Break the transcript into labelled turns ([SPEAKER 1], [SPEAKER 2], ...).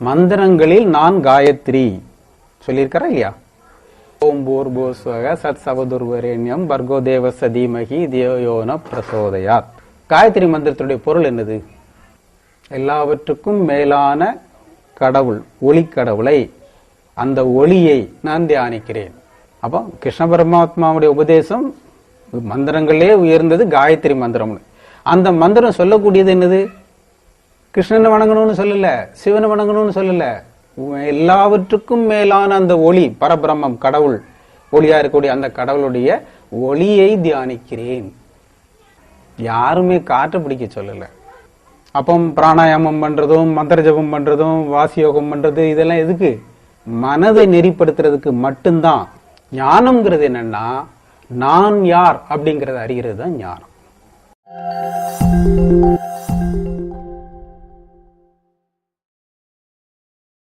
[SPEAKER 1] மந்திரங்களில் நான் காயத்ரி. சொல்லியிருக்கிறா இல்லையா? ஓம் போர் போஸ்வக சத் சவதுர்வரேண்யம் பர்கோ தேவ சதீமகி தேவயோன பிரசோதயாத். காயத்ரி மந்திரத்துடைய பொருள் என்னது? எல்லாவற்றுக்கும் மேலான கடவுள் ஒளி கடவுளை அந்த ஒளியை நான் தியானிக்கிறேன். அப்போ கிருஷ்ண பரமாத்மாவுடைய உபதேசம் மந்திரங்களே உயர்ந்தது காயத்ரி மந்திரம்னு. அந்த மந்திரம் சொல்லக்கூடியது என்னது? கிருஷ்ணனை வணங்கணும்னு சொல்லல சிவனை வணங்கணும்னு சொல்லல. எல்லாவற்றுக்கும் மேலான அந்த ஒளி பரபிரம்மம் கடவுள் ஒளியா இருக்கக்கூடிய அந்த கடவுளுடைய ஒளியை தியானிக்கிறேன். யாருமே காற்று பிடிக்க சொல்லல. அப்போ பிராணாயாமம் பண்றதும் மந்திர ஜபம் பண்றதும் வாசியோகம் பண்றது இதெல்லாம் எதுக்கு? மனதை நெறிப்படுத்துறதுக்கு மட்டும்தான். ஞானம்ங்கிறது என்னன்னா நான் யார் அப்படிங்கறத அறிகிறது தான் ஞானம்.